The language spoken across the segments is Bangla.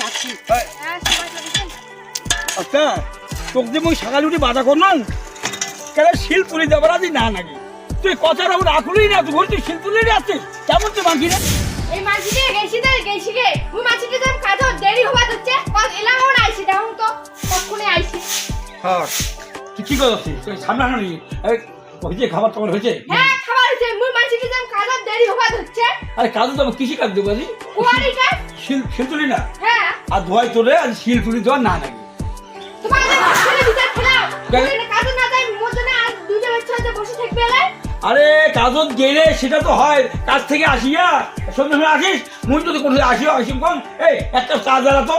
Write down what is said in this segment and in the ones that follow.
যাচ্ছি হ্যাঁ আচ্ছা তোকে যে মুই সকালে উঠে বাধা করলাম কেন শিল তুলে দেবার আজ না নাকি তুই কথাটা ওর আকুলই না তুই বলছিস শিল তুলে আসছিস? কেমন তুই বাকি না এই মাছিকে গেছি দে গেছি গে মুই মাছিকে যাম কাজো দেরি হবা হচ্ছে কল এলাম ওর আইছি দেখুন তো কখনে আইছি। হ্যাঁ তুই কি করছিস? তুই সামনে আনো এই, হয়েছে খাবার হয়েছে? হ্যাঁ মুই যাম দেরি হবা আরে কাজ তো আমার কাজ দেবো আজ। কুয়ারি কাজ? শিল শিল না? হ্যাঁ। আর ধোয়াই তোলে আর শিল তুলি না নাকি তোমার যে বিচার খেলাও কেন? না যাই মোর জন্য আর দুইটা বাচ্চা হতে বসে থাকবে এলাই আরে কাজত গেলে সেটা তো হয় কাজ থেকে আসিয়া সন্ধ্যে আসিস মুই যদি কোনো আসিও আসিম কম। এই একটা কাজ দাঁড়া তো।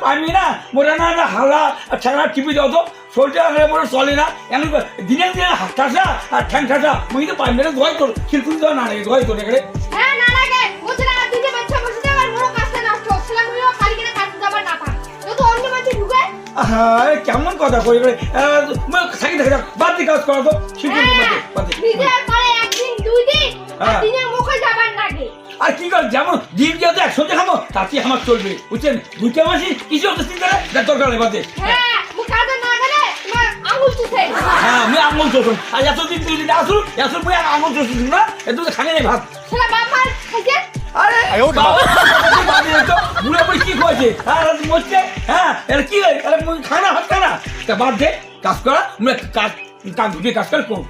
পারবি না? মোটা না না হালা আর টিপি দাও তো। শরীরটা একেবারে চলে না। করে দিনে দিনে হাত ঠাসা আর ঠ্যাং ঠাসা। মুই তো পারবি না তোর। দেওয়া না লাগে তোর এখানে হ্যাঁ কেমন কথা কই করে থাকি থাকি বাদ দিয়ে কাজ করা তো হ্যাঁ। লাগে। আর কি কর যেমন দিন একসাথে খাব? তাতে আমার চলবে? বুঝছেন? দুইটা মাসি কিছু হতে চিন্তা নেই দেখ দরকার নেই বাদে হ্যাঁ হ্যাঁ আমি আঙুল চোষণ আর এতদিন তুই যদি আসুন আসুন মুই আর আঙুল চোষণ না এত তো খাগে নেই ভাত। বাপ মার খাইছে? আরে বাবা, বাদে দে তো, বুড়ো বুড়ি কি করেছে হ্যাঁ আর মরছে। হ্যাঁ এটা কি হয় আরে খানা ভাত খানা তা বাদ দে কাজ করা মুই কাজ কাজ ঢুকে কাজ কর করুন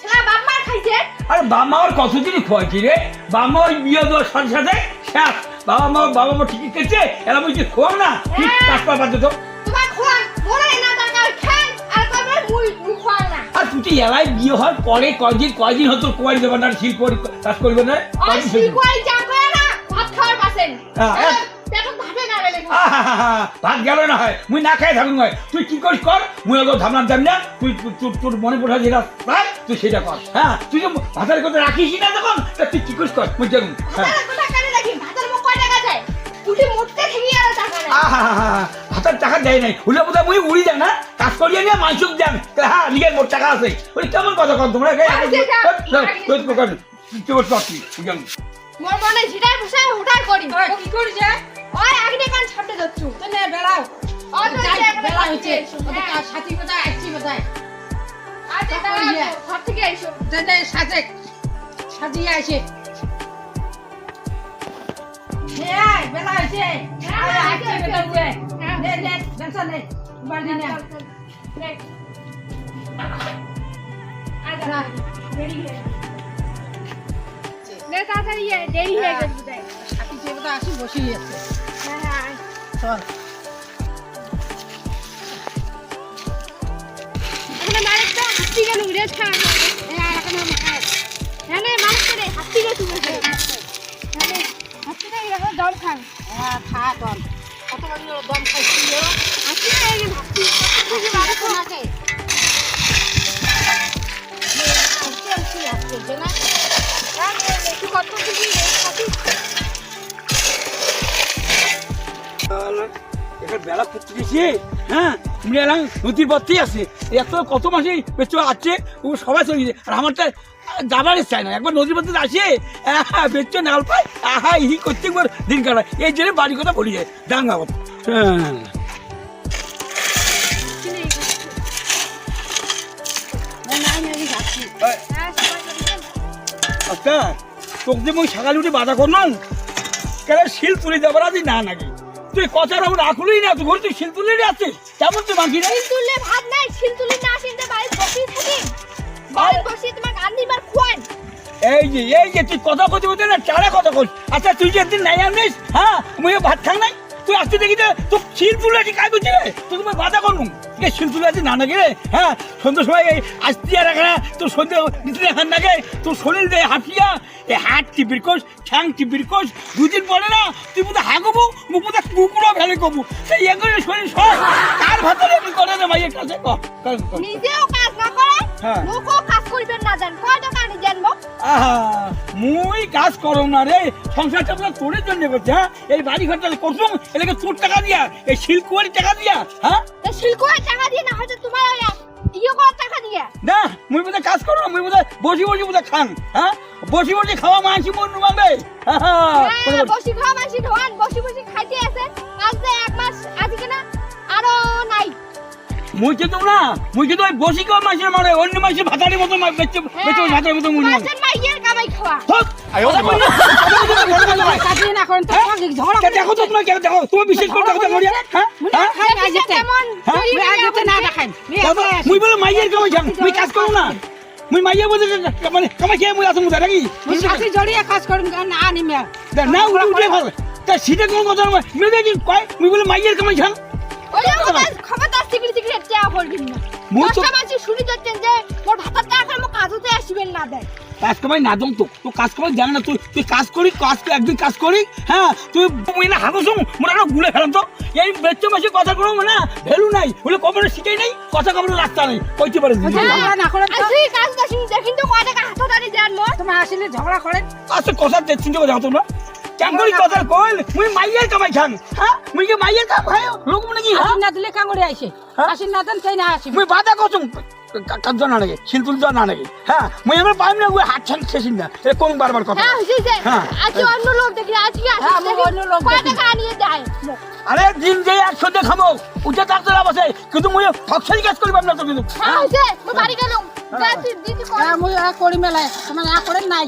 ছেলে বাপ মার খাইছে? আরে বাবা মার কতদিন খোয়াইছি রে? বাবা মা ওই বিয়ে দেওয়ার সাথে সাথে শেষ বাবা মা বাবা মা ঠিকই খেয়েছে? এরা বলছে খোয়াও না। ঠিক কাজ করা বাদ তো? আর তুই এলাই বিয়ে হওয়ার পরে কয়দিন কয়দিন হতো কোয়ারি দেবে না শিল করি কাজ করবে না? আর কয়দিন হতো? শিকুয়াই যা করে না ভাত হ্যাঁ, হ্যাঁ। না গেল হয়। মুই না খাই থাকুন হয়। তুই কি করিস কর? মুই অত ধামলাম দাম না। তুই তুই- তোর তোর মনে পড়া যেটা প্রায় তুই সেটা কর। হ্যাঁ তুই তো ভাতের কথা রাখিস না তখন। তুই কি করিস কর? মুই জানুন হ্যাঁ। হাতের টাকা দেয় নাই হলে বোধহয় মুই উড়ি যান না কাজ করিয়ে নিয়ে মাংস দেন হ্যাঁ নিজের মোট টাকা আছে ওই কেমন কথা কর তোমরা আর কর কর তুই তুই জানুন মোর মনে ঝিটাই বসে উঠাই করি কি করেছে ওই আগে কান ছাপতে যাচ্ছু তো বেড়াও ওই যাই, বেলা হচ্ছে হ্যাঁ। ওদের সাথী কোথায় আসছি কোথায় আচ্ছা ঘর থেকে আইসো যে যে সাজে সাজিয়ে আসে হ্যাঁ বেলা হয়েছে হ্যাঁ, আরে, হ্যাঁ, আসছি হ্যাঁ, বেটা উঠে। হ্যাঁ। নে নে টেনশন নেই বাড়ি নে নে। আচ্ছা, না। দেরি হয়ে। নে তাড়াতাড়ি দেরি হয়ে গেছে বোধহয়। সাথী যে কোথায় আসি বসেই আছে হ্যাঁ, হ্যাঁ। চল এখানে মালিক তো হাতি গেল উড়ে করে। এ, আর এখানে মালিক। হ্যাঁ, নে, রে, হাতি গেছে উড়ে ছাড়া। হ্যাঁ, নে, দম খান। হ্যাঁ খা চল কত দম খাইছিল। এখানে বেলা গেছি হ্যাঁ? তুমি এলাম, নদীর পথেই আছে। এত কত মাসে বেচো আছে, ও সবাই চলে গেছে। আর আমারটা যাবার চাই না একবার নদীর পথে আসে বেচো নাল পায়, আহা, ই করতে একবার দিন কাটায়। এই জন্য বাড়ির কথা বলি যায় দাঙ্গা কথা হ্যাঁ। আচ্ছা তোকে মুই সকালে উঠে বাধা করলাম, কেন শিল তুলে যাবার আজ না নাকি? তুই কথাটা আমার রাখলই না তুই ঘরে তুই শিল তুলে নিয়ে আসছিস? কেমন তুই বাকি রে? শিলতুলে ভাত নাই শিল তুলি না আসিতে বাড়ি বসেই থাকি। বাড়ি বসে তোমার গান্ধী বার খোয়ান এই যে এই যে তুই কথা বলতে বলতে না চারা কথা বল আচ্ছা তুই যে একদিন নাই আনিস হ্যাঁ মুই ভাত খাং নাই? তুই আসতে দেখি তো তুই শিল তুলে আছি কাজ করছিস তুই তোমার বাধা করলুম। এই শিল আছে না নাকি হ্যাঁ সন্ধ্যের সময় এই আসতি আর এখানে তোর সন্ধ্যে নিতে দেখান নাকি? তোর শরীর দেয় হাফিয়া এই হাত টিপির কোষ ঠ্যাং টিপির কোষ দুদিন পরে না তুই বোধহয় হাগবো কবু মুখ বোধহয় কুকুরও ফেলে কবু সেই এগুলো করে শরীর সব। কার ভাতারে আমি করে রে ভাই একটা। নিজেও কাজ না করে হ্যাঁ। মুখও কাজ করবেন না জান মুই কাজ করো না রে। সংসারটা আপনার তোরের জন্য করছে হ্যাঁ? এই বাড়ি ঘরটা করছুম এলাকা তোর টাকা দিয়া এই শিল্কুয়ারি টাকা দিয়া হ্যাঁ? তা টাকা দিয়ে না হয়তো তোমার ইয়ে করার টাকা দিয়ে। না মুই বোধহয় কাজ করো না মুই বোধহয় বসি বসি বোধহয় খান হ্যাঁ? বসি বসি খাওয়া মানসি মন হ্যাঁ, বসি খাওয়া মাসি ঢোয়ান বসি বসি খাইতে আছে। মুই কিন্তু না মুই কিন্তু ওই বসি কেউ মাসের মানে অন্য মাসের ভাতারের মতো মা- বেচে বেচে ওই ভাতারের মতো মুই মাছের মাইয়ের কামাই খাওয়া। হোক! কথা বলি না। করেন তো হ্যাঁ? সঙ্গে দেখো তো তোমার কে দেখো? তুমি বিশেষ করে দেখো মরিয়া হ্যাঁ? হ্যাঁ? খাই না যেতে হ্যাঁ? মুই যেতে না দেখাই। মুই বলে মাইয়ের কামাই খাম। মুই কাজ করো না। মুই মাইয়া বলে মানে কামাই খেয়ে মুই আসুন মুদা নাকি? মুই সাথে জড়িয়ে কাজ করুন না আনি মেয়া না উঠে ভালো তা সেটা কোনো কথা মেয়ে কি কয়? মুই বলে মাইয়ের কামাই খাম। ওরে কথা সিকিউরিটি সিকিউরিটি চেয়া করবেন না তো দশটা মাঝে শুনি যাচ্ছেন যে মোর ভাতার টাকা আমার কাজতে আসবেন না দেয় কাজ কামাই না দম তো তো কাজ কামাই জানে না। তুই তুই কাজ করি কাজ করে একদিন কাজ করি হ্যাঁ? তুই মুই না হাগো শুন একটা গুলে ফেলাম তো। এই বেচ্চ মাসে কথা কোনো মানে ভ্যালু নাই। বলে কখনো শিখাই নাই কথা কখনো রাস্তা নেই। কইতে পারে না। করেন আর তুই কাজ কাজ দেখেন তো কয় টাকা হাতে দাঁড়িয়ে দেন মোর তোমার আসলে ঝগড়া করেন। আচ্ছা কথা চিন্তা করে দেখো তোমরা। করি কথা কইল মুই মাইয়ের কামাই খান হ্যাঁ? মুই কি মাইয়ের কাম খাই লোক মানে কি হ্যাঁ? না দিলে আইসে হ্যাঁ? আসিন না দেন সেই না আসিব। মুই বাধা করছুম কাজ না লাগে শিল্পুল না লাগে হ্যাঁ? মুই আমার পাইম না ওই হাত ছান শেষিন না এ কোন বারবার কথা? হ্যাঁ হইছে হ্যাঁ। আজকে অন্য লোক দেখি আজকে আসে হ্যাঁ, আমি অন্য লোক কয়। টাকা আনিয়ে দেয়? আরে দিন যে একসাথে খামো উঠে থাকতে লাভ আছে কিন্তু মুই ফকসারি কাজ করি পারলাম না তো কিন্তু। হ্যাঁ মই বাড়ি গেলাম। দিদি হ্যাঁ মুই করি মেলায় তোমার না করেন নাই।